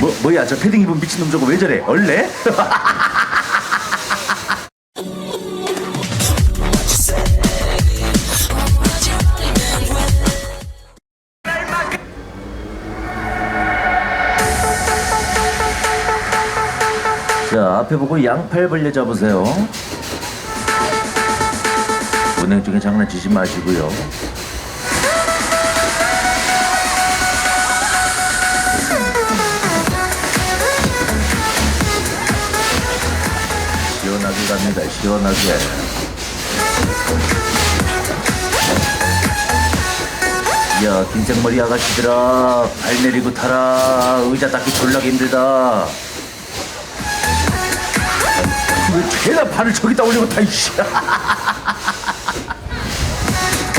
뭐 뭐야 저 패딩 입은 미친놈 저거 왜 저래? 얼레? 자 앞에 보고 양팔 벌려 잡으세요. 운행 중에 장난치지 마시고요 갑니다. 시원하게. 야 긴생머리 아가씨들아 발 내리고 타라. 의자 닦기 졸라 힘들다. 왜 죄나 발을 저기다 올리고 타 이씨.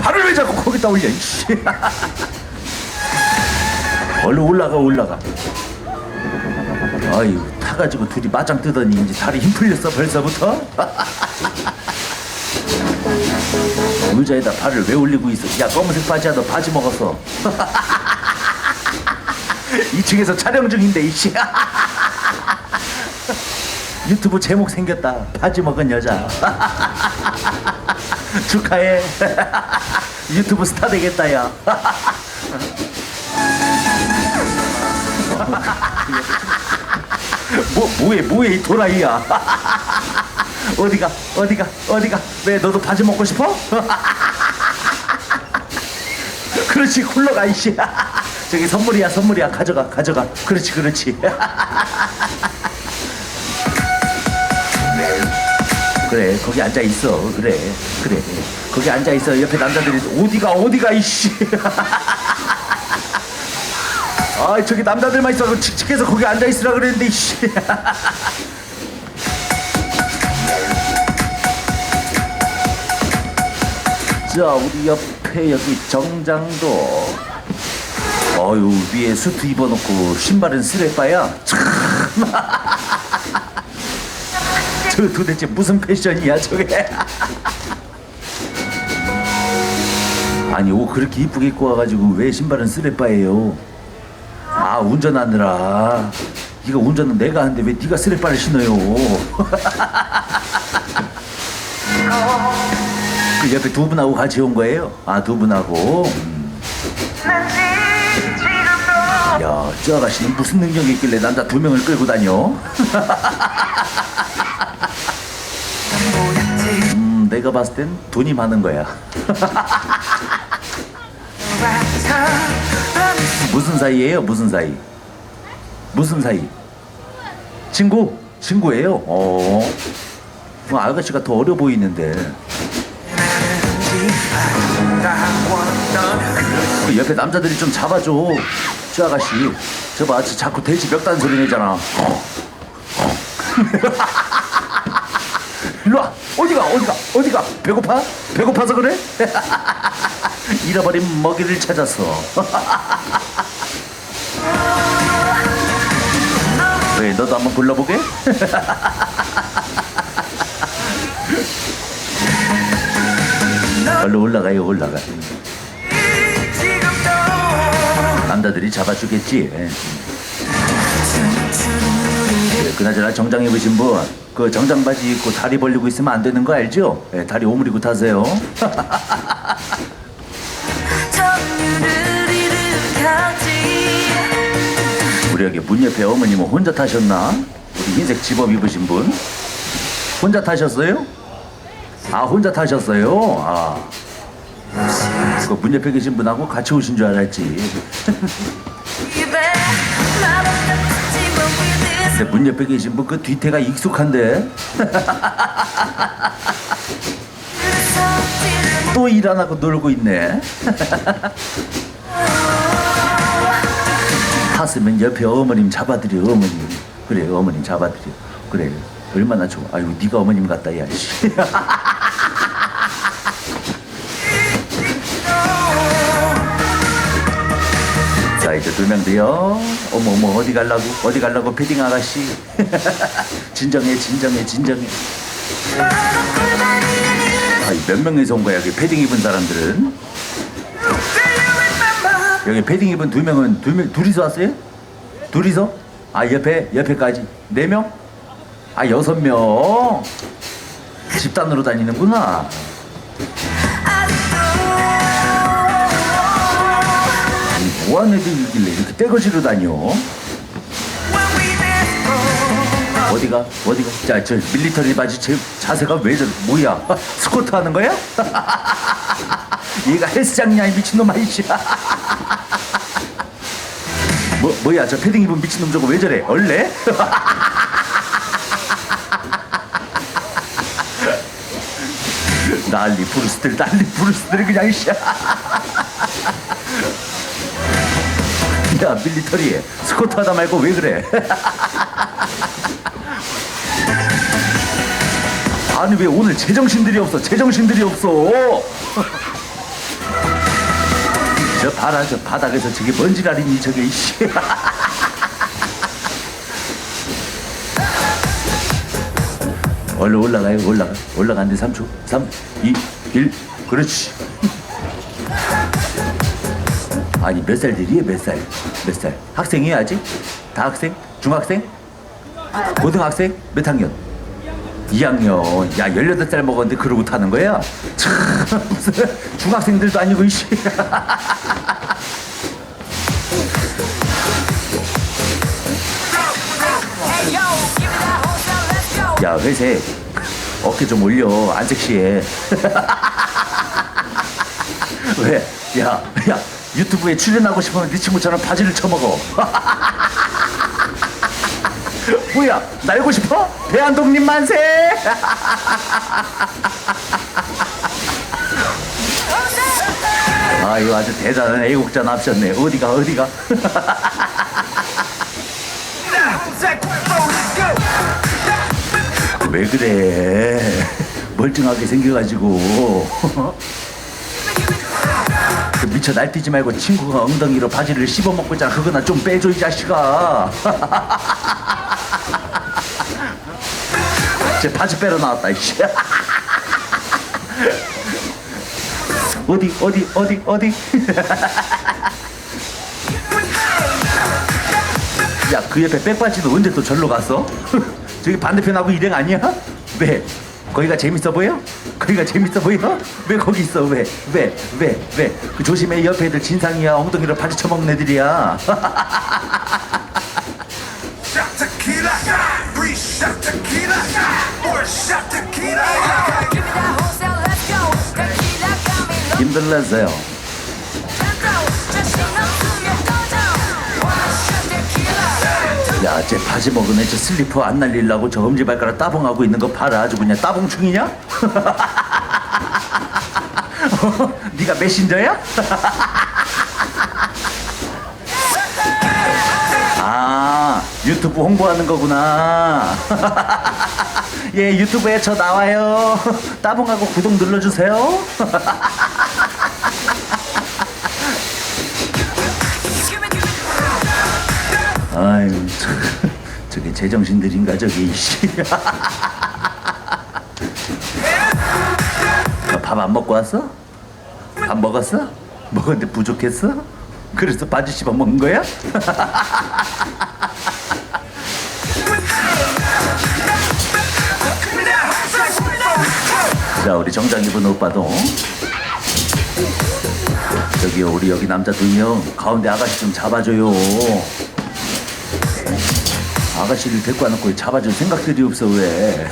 발을 왜 자꾸 거기다 올려 이씨. 얼른 올라가 올라가 아유 타가지고 둘이 맞짱 뜨더니 이제 다리 힘 풀렸어 벌써부터? 의자에다 발을 왜 올리고 있어? 야 검은색 바지야 너 바지 먹었어. 2층에서 촬영 중인데 이씨. 유튜브 제목 생겼다. 바지 먹은 여자. 축하해. 유튜브 스타 되겠다 야 뭐 뭐해 뭐해 이 도라이야. 어디가 어디가 어디가? 왜 너도 바지 먹고 싶어? 그렇지 굴러가 이씨. 저기 선물이야 선물이야. 가져가 가져가. 그렇지 그렇지. 그래 거기 앉아 있어. 그래 그래. 거기 앉아 있어. 옆에 남자들이 어디가 어디가 이씨 아 저기 남자들만 있어 칙칙해서 거기 앉아 있으라 그랬는데 이씨. 자 우리 옆에 여기 정장도. 어유 위에 수트 입어놓고 신발은 스레빠야? 참. 저 도대체 무슨 패션이야 저게? 아니 옷 그렇게 이쁘게 입고 와가지고 왜 신발은 스레빠예요 아 운전하느라 이거 운전은 내가 하는데 왜 네가 스레빠를 신어요 그 옆에 두 분하고 같이 온 거예요? 아 두 분하고 음. 야, 저 아가씨는 무슨 능력이 있길래 남자 두 명을 끌고 다녀? 음, 내가 봤을 땐 돈이 많은 거야. 무슨 사이예요? 무슨 사이? 무슨 사이? 친구? 친구예요? 어. 어, 아가씨가 더 어려 보이는데. 그 옆에 남자들이 좀 잡아줘. 저 아가씨. 저 봐, 저 자꾸 돼지 멱단 소리 내잖아. 일로 와. 어디가, 어디가, 어디가? 배고파? 배고파서 그래? 잃어버린 먹이를 찾았어. 왜, 너도 한번 불러보게? 얼른 올라가요, 올라가. 남자들이 잡아주겠지. 예. 예, 그나저나 정장 입으신 분, 그 정장 바지 입고 다리 벌리고 있으면 안 되는 거 알죠? 예, 다리 오므리고 타세요. 여기 문 옆에 어머님은 혼자 타셨나? 우리 흰색 집업 입으신 분? 혼자 타셨어요? 아, 혼자 타셨어요? 아. 그문 옆에 계신 분하고 같이 오신 줄 알았지. 근데 문 옆에 계신 분 그 뒤태가 익숙한데? 또 일 안 하고 놀고 있네. 탔으면 옆에 어머님 잡아드려 어머님. 그래 어머님 잡아드려. 그래 얼마나 좋아. 아유 네가 어머님 같다 야 씨. 자 이제 두명 더요. 어머 어머 어디 갈라고 어디 갈라고 패딩 아가씨. 진정해 진정해 진정해. 아니 몇 명에서 온 거야 여기 패딩 입은 사람들은 여기 패딩 입은 두 명은 두 명 둘이서 왔어요? 둘이서? 아 옆에 옆에까지 네 명? 아 여섯 명. 집단으로 다니는구나. 아니, 뭐하는 애들이길래 이렇게 떼거지로 다녀? 어디가 어디가? 자 저 밀리터리 바지 제 자세가 왜 저 뭐야? 스쿼트 하는 거야? 얘가 헬스장이냐 이 미친놈 아 이씨. 뭐 뭐야 저 패딩 입은 미친놈 저거 왜 저래? 얼레? 난리 브루스들 난리 브루스들 그냥 이씨. 야 밀리터리에 스쿼트 하다 말고 왜 그래? 아니 왜 오늘 제정신들이 없어 제정신들이 없어 저 봐라 저 바닥에서 저게 먼지라리니 저게 이씨. 얼른 올라가요 올라가 올라가는데 3초 3 2 1 그렇지. 아니 몇 살들이에요 몇살 몇 살? 학생이에요 아직? 다 학생? 중학생? 고등학생? 몇 학년? 2학년. 야 18살 먹었는데 그러고 타는 거야? 참 중학생들도 아니고 이씨 야 회색. 어깨 좀 올려 안 섹시해 왜? 야, 야 유튜브에 출연하고 싶으면 네 친구처럼 바지를 쳐먹어. 뭐야 날고 싶어? 대한독립 만세! 아 이거 아주 대단한 애국자 납셨네. 어디가 어디가 왜 그래 멀쩡하게 생겨가지고. 그 미쳐 날뛰지 말고 친구가 엉덩이로 바지를 씹어먹고 있잖아 그거나 좀 빼줘 이 자식아. 제 바지 빼러 나왔다 이씨. 어디 어디 어디 어디? 야 그 옆에 백바지도 언제 또 절로 갔어? 저기 반대편하고 일행 아니야? 왜? 거기가 재밌어 보여? 거기가 재밌어 보여? 왜 거기 있어? 왜? 왜? 왜? 왜? 그 조심해 옆에 애들 진상이야 엉덩이로 바지 쳐먹는 애들이야. 힘들었어요 야, 쟤 바지 먹은 애저 슬리퍼 안 날리려고 저 엄지발가락 따봉하고 있는 거 봐라. 아주 그냥 따봉충이냐? 어? 네가 메신저야? 아, 유튜브 홍보하는 거구나. 예, 유튜브에 저 나와요. 따봉하고 구독 눌러주세요. 아유, 참, 저게 제정신들인가 저게 이씨. 밥안 먹고 왔어? 밥 먹었어? 먹었는데 부족했어? 그래서 바지 씹어 먹은 거야? 자, 우리 정장 입은 오빠도 저기요, 우리 여기 남자 두 명 가운데 아가씨 좀 잡아줘요. 아가씨를 데리고 와놓고 잡아줄 생각들이 없어 왜?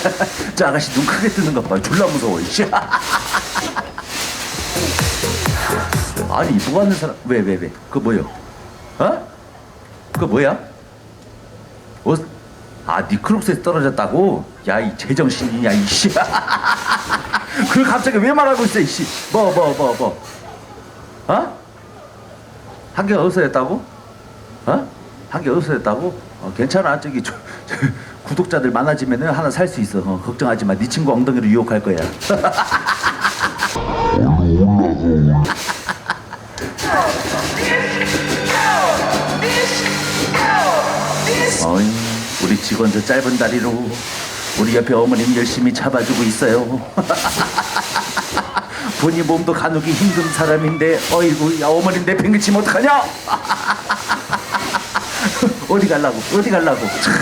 저 아가씨 눈 크게 뜨는 것 봐. 졸라 무서워. 이씨. 아니 뭐 하는 사람? 왜왜 왜? 그 뭐요? 어? 그 뭐야? 어? 아 니크록스에 떨어졌다고? 야 이 제정신이냐 이씨. 그걸 갑자기 왜 말하고 있어 이씨. 뭐 뭐 뭐 뭐, 어? 한개 없어졌다고? 어? 한개 없어졌다고? 어, 괜찮아. 저기 저, 저, 구독자들 많아지면 하나 살 수 있어. 어, 걱정하지 마네 친구 엉덩이로 유혹할 거야. 어이, 우리 직원 저 짧은 다리로 우리 옆에 어머님 열심히 잡아주고 있어요. 본인 몸도 가누기 힘든 사람인데 어이구 야 어머님 내 팽개치면 어떡하냐 어디 갈라고 어디 갈라고. 참,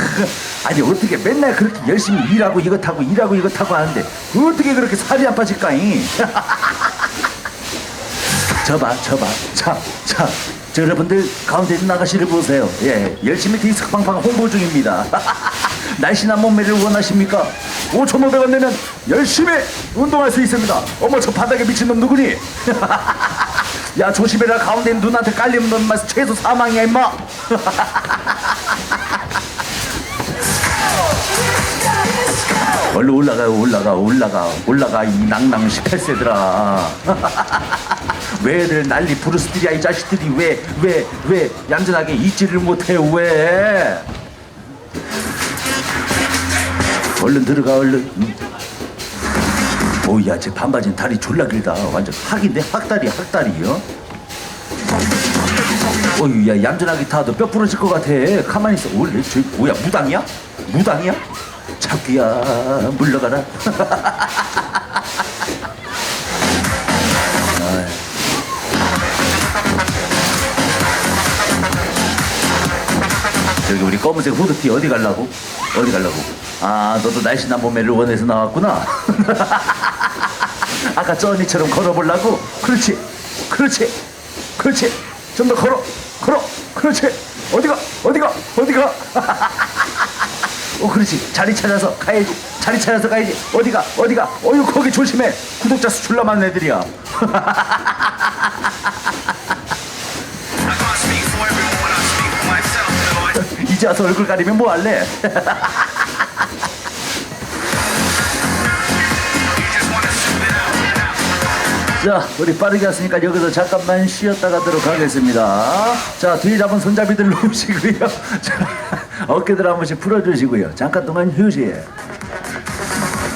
아니 어떻게 맨날 그렇게 열심히 일하고 이것 하고 일하고 이것 하고 하는데 어떻게 그렇게 살이 안 빠질까잉? 저봐 저봐. 자자 저 여러분들 가운데 있는 아가씨를 보세요. 예 열심히 디스크 팡팡 홍보 중입니다. 날씬한 몸매를 원하십니까? 5,500원 내면 열심히 운동할 수 있습니다. 어머 저 바닥에 미친 놈 누구니? 야 조심해라. 가운데 눈한테 깔리면 넌 마스 최소 사망이야 임마 얼른 올라가요 올라가 올라가 올라가 이 낭낭 18세들아. 왜 애들 난리 부르스들이야 이 자식들이? 왜 왜 왜 얌전하게 있지를 못해요 왜? 얼른 들어가 얼른. 응. 오야 쟤 반바지는 다리 졸라 길다. 완전 학인데? 학다리 학다리요? 어휴 야 얌전하게 타도 뼈 부러질 것 같아. 가만히 있어. 원래 저 뭐야 무당이야? 무당이야? 자기야 물러가라 저기 우리 검은색 후드티 어디 갈라고? 어디 갈라고? 아 너도 날씬한 몸매를 원해서 나왔구나 아까 저 언니처럼 걸어보려고? 그렇지 그렇지 그렇지 좀 더 걸어 걸어 그렇지 어디가 어디가 어디가 어 그렇지 자리 찾아서 가야지 자리 찾아서 가야지 어디가 어디가 어유 거기 조심해 구독자 수 졸라 많은 애들이야. 이제 와서 얼굴 가리면 뭐 할래? 자, 우리 빠르게 왔으니까 여기서 잠깐만 쉬었다 가도록 하겠습니다. 자, 뒤에 잡은 손잡이들 놓으시고요. 자, 어깨들 한 번씩 풀어주시고요. 잠깐 동안 휴식.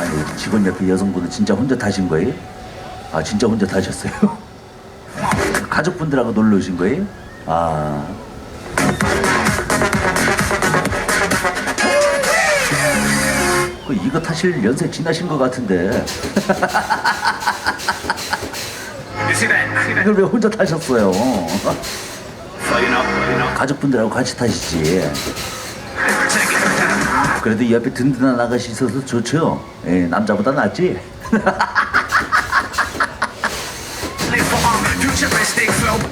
아니, 직원 옆에 여성분은 진짜 혼자 타신 거예요? 아, 진짜 혼자 타셨어요? 가족분들하고 놀러 오신 거예요? 아. 그 이거 타실 연세 지나신 것 같은데? 이걸 왜 혼자 타셨어요? 가족분들하고 같이 타시지. 그래도 이 옆에 든든한 아가씨 있어서 좋죠. 예, 남자보다 낫지.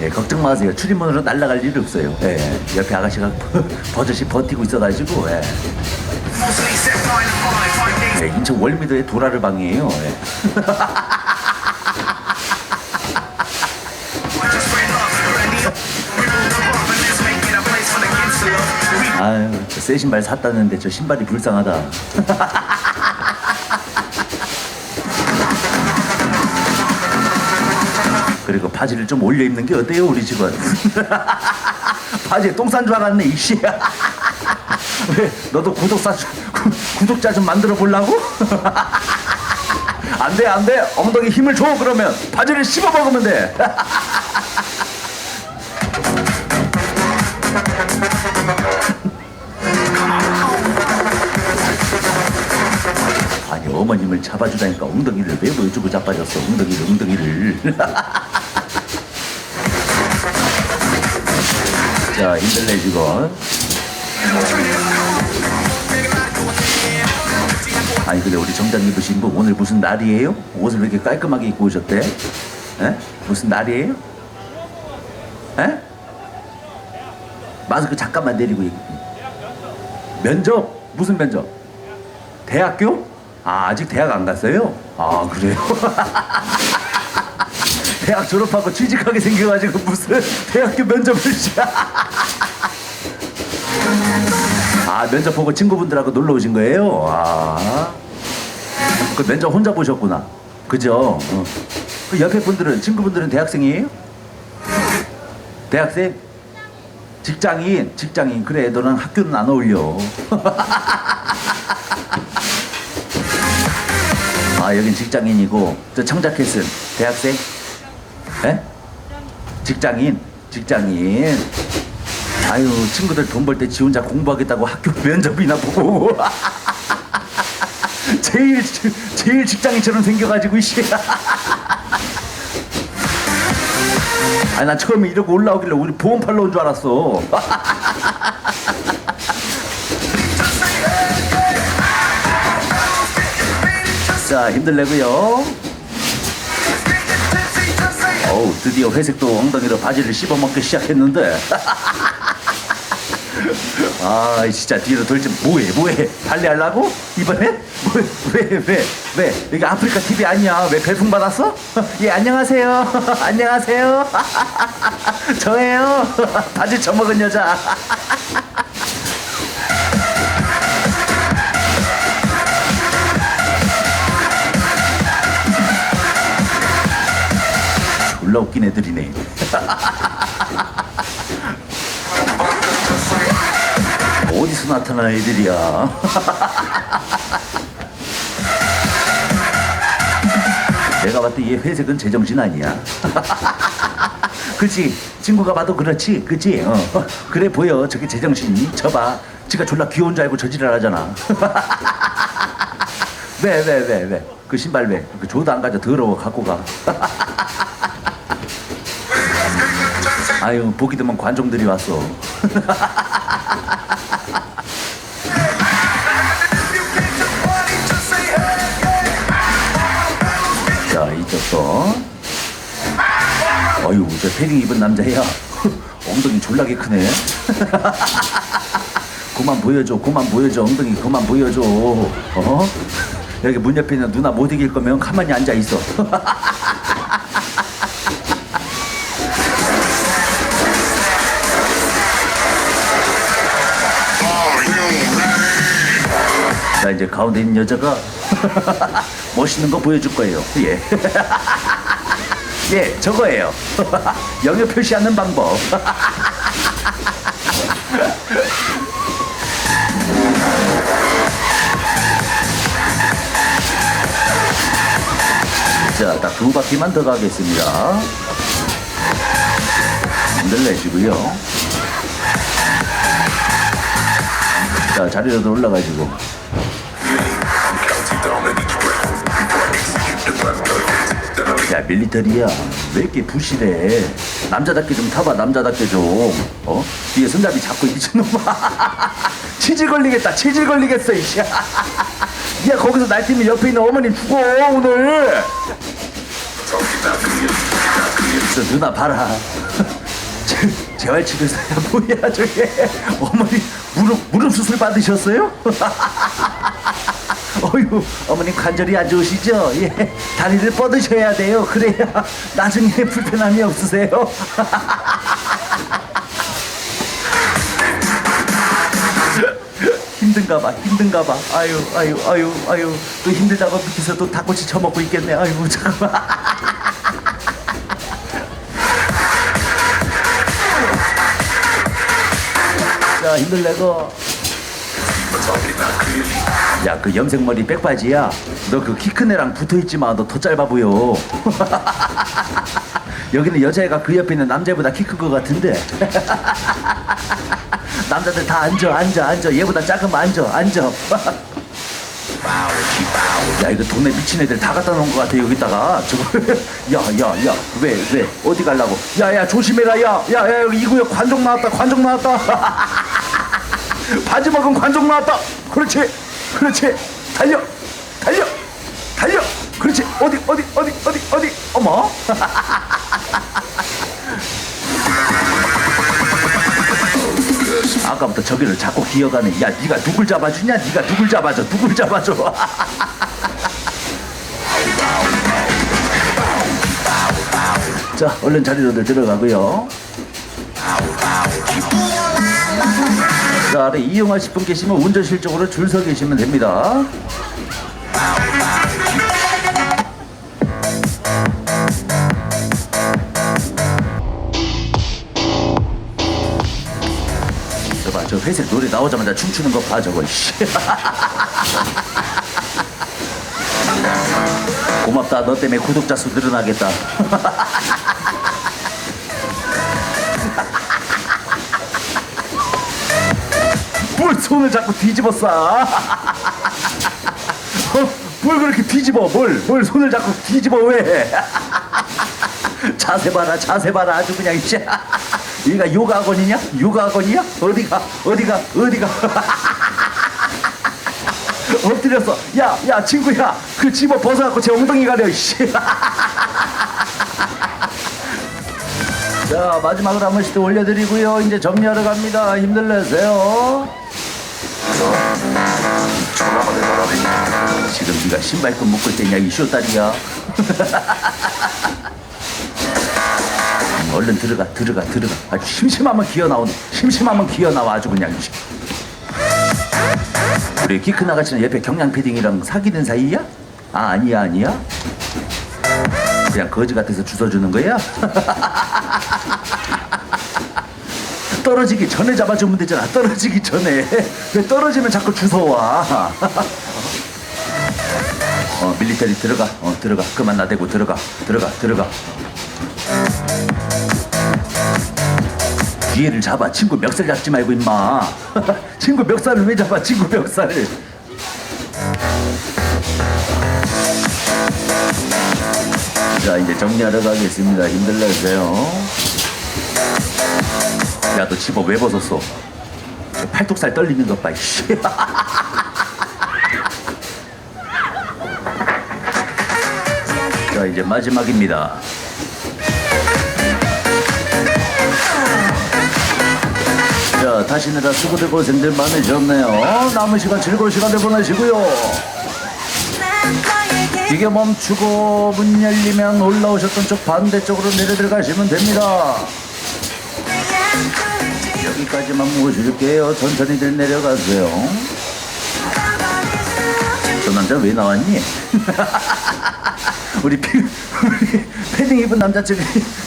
예, 걱정 마세요. 출입문으로 날아갈 일 없어요. 예, 옆에 아가씨가 버젓이 버티고 있어가지고 예. 예, 인천 월미도의 도라를 방이에요. 예. 새 신발 샀다는데 저 신발이 불쌍하다. 그리고 바지를 좀 올려 입는 게 어때요, 우리 직원? 바지에 똥싼 줄 알았네, 이씨. 왜, 너도 구독자, 좀- 구, 구독자 좀 만들어 보려고? 안 돼, 안 돼. 엉덩이 힘을 줘, 그러면. 바지를 씹어 먹으면 돼. 아니 어머님을 잡아주다니까 엉덩이를 왜 보여주고 자빠졌어 엉덩이를 엉덩이를 자 직원 아니 근데 우리 정장 입으신 분 오늘 무슨 날이에요? 옷을 왜 이렇게 깔끔하게 입고 오셨대? 에? 무슨 날이에요? 에? 마스크 잠깐만 내리고 얘기 면접? 무슨 면접? 대학교? 아, 아직 대학 안 갔어요? 아, 그래요? 대학 졸업하고 취직하게 생겨가지고 무슨 대학교 면접을 시작. 아, 면접 보고 친구분들하고 놀러 오신 거예요? 아. 그 면접 혼자 보셨구나. 그죠? 어. 그 옆에 분들은, 친구분들은 대학생이에요? 대학생? 직장인, 직장인. 그래, 너는 학교는 안 어울려. 아 여긴 직장인이고 저 청자켓은 대학생? 에? 직장인? 직장인 아유 친구들 돈 벌 때 지 혼자 공부하겠다고 학교 면접이나 보고 제일 제일 직장인처럼 생겨가지고 이씨 아니 나 처음에 이러고 올라오길래 우리 보험 팔러 온 줄 알았어 자 힘들래고요. 어우 드디어 회색도 엉덩이로 바지를 씹어먹기 시작했는데. 아 진짜 뒤로 돌지 뭐해 뭐해? 달리하려고? 이번에? 왜왜왜 왜, 여기 아프리카 TV 아니야. 왜 별풍 받았어? 예 안녕하세요. 안녕하세요. 저예요. 바지 처먹은 여자 졸라 웃긴 애들이네. 어디서 나타난 애들이야? 내가 봤을 때얘 회색은 제정신 아니야. 그치? 친구가 봐도 그렇지? 그치? 어. 어, 그래 보여. 저게 제정신이 저봐. 지가 졸라 귀여운 줄 알고 저지랄 하잖아. 왜 왜 왜 왜? 그 신발 왜그 줘도 안 가져. 더러워. 갖고 가 아유 보기 드문 관종들이 왔어. 자 이쪽도 어휴 저 패딩 입은 남자야. 엉덩이 졸라게 크네. 그만 보여줘 그만 보여줘. 엉덩이 그만 보여줘. 어? 여기 문 옆에 있는 누나 못 이길 거면 가만히 앉아 있어 자 이제 가운데 있는 여자가 멋있는 거 보여줄 거예요 예. 예 저거예요 영역 표시하는 방법 자, 딱 두 바퀴만 더 가겠습니다. 힘들 내시고요. 자, 자리로도 올라가지고. 야, 밀리터리야. 왜 이렇게 부실해? 남자답게 좀 타봐, 남자답게 좀. 어? 뒤에 손잡이 잡고 미친놈아. 치질 걸리겠다, 치질 걸리겠어, 이씨. 야, 거기서 날뛰면 옆에 있는 어머님 죽어, 오늘. 저 누나 봐라. 제- 재활치료사야 뭐야 저게 어머니 무릎 무릎 수술 받으셨어요? 어휴 어머님 관절이 안 좋으시죠? 예 다리를 뻗으셔야 돼요. 그래야 나중에 불편함이 없으세요. 힘든가 봐 힘든가 봐 아유 아유 아유 아유 또 힘들다고 밑에서 또 닭꼬치 처먹고 있겠네 아유 잠깐만 자 힘들래고 야 그 염색머리 백바지야. 너 그 키 큰 애랑 붙어있지 마. 너 더 짧아 보여. 여기는 여자애가 그 옆에 있는 남자애보다 키큰거 같은데. 남자들 다 앉아 앉아 앉아. 얘보다 작으면 앉아 앉아. 야 이거 동네 미친 애들 다 갖다 놓은 것 같아 여기다가. 저거. 야야야. 왜 왜? 어디 갈라고? 야야 조심해라 야야야 여기 이 구역 관종 나왔다 관종 나왔다. 바지 먹은 관종 나왔다. 그렇지 그렇지. 달려. 달려. 달려. 그렇지. 어디 어디 어디 어디 어디. 어머. 아까부터 저기를 자꾸 기어가네. 야 네가 누굴 잡아주냐? 네가 누굴 잡아줘? 누굴 잡아줘? 자 얼른 자리로들 들어가고요 자 아래 이용하실 분 계시면 운전실 쪽으로 줄 서 계시면 됩니다 저봐 저 회색 노래 나오자마자 춤추는 거 봐 저거 씨. 고맙다 너 때문에 구독자 수 늘어나겠다 뭘 손을 자꾸 뒤집어 싸 어? 뭘 그렇게 뒤집어 뭘, 뭘 손을 자꾸 뒤집어 왜 자세 봐라 자세 봐라 아주 그냥 씨. 여기가 요가 학원이냐 요가 학원이야 어디가 어디가 어디가 엎드렸어. 야, 야, 친구야. 그 집어 벗어갖고 제 엉덩이 가려, 씨. 자, 마지막으로 한 번씩 더 올려드리고요. 이제 정리하러 갑니다. 힘들 내세요. 지금 네가 신발끈 묶을 때냐, 이 쇼다리야. 음, 얼른 들어가, 들어가, 들어가. 아주 심심하면 기어 나오네. 심심하면 기어 나와, 아주 그냥. 우리 키큰 아가씨는 옆에 경량 패딩이랑 사귀는 사이야? 아 아니야 아니야? 그냥 거지 같아서 주워주는 거야? 떨어지기 전에 잡아주면 되잖아. 떨어지기 전에. 왜 떨어지면 자꾸 주워와? 어 밀리터리 들어가. 어 들어가. 그만 나대고 들어가. 들어가 들어가. 기회를 잡아. 친구 멱살 잡지 말고 임마. 친구 멱살을 왜 잡아? 친구 멱살을. 자 이제 정리하러 가겠습니다. 힘들 내세요 야 너 집어 왜 벗었어? 저 팔뚝살 떨리는 것봐 씨. 자 이제 마지막입니다. 자 다시느라 수고들 고생들 많으셨네요. 남은 시간 즐거운 시간들 보내시고요. 기계 멈추고 문 열리면 올라오셨던 쪽 반대쪽으로 내려 들어가시면 됩니다 여기까지만 모셔줄게요. 천천히들 내려가세요. 저 남자 왜 나왔니? 우리 피, 우리 패딩 입은 남자들이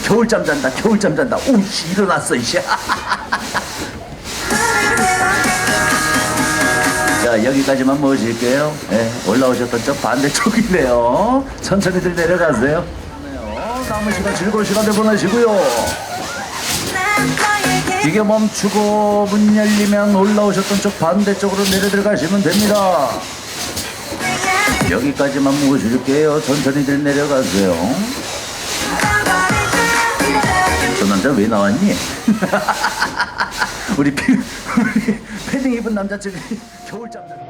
겨울잠 잔다 겨울잠 잔다. 오씨 일어났어 이씨. 자 여기까지만 모실게요. 예, 올라오셨던 저 반대쪽이네요. 천천히들 내려가세요. 네, 남은 시간 즐거운 시간들 보내시고요 기계 멈추고 문 열리면 올라오셨던 쪽 반대쪽으로 내려 들어가시면 됩니다. 여기까지만 모실게요. 천천히들 내려가세요. 저 남자 왜 나왔니? 우리 패딩 입은 남자들이 겨울잠 잔다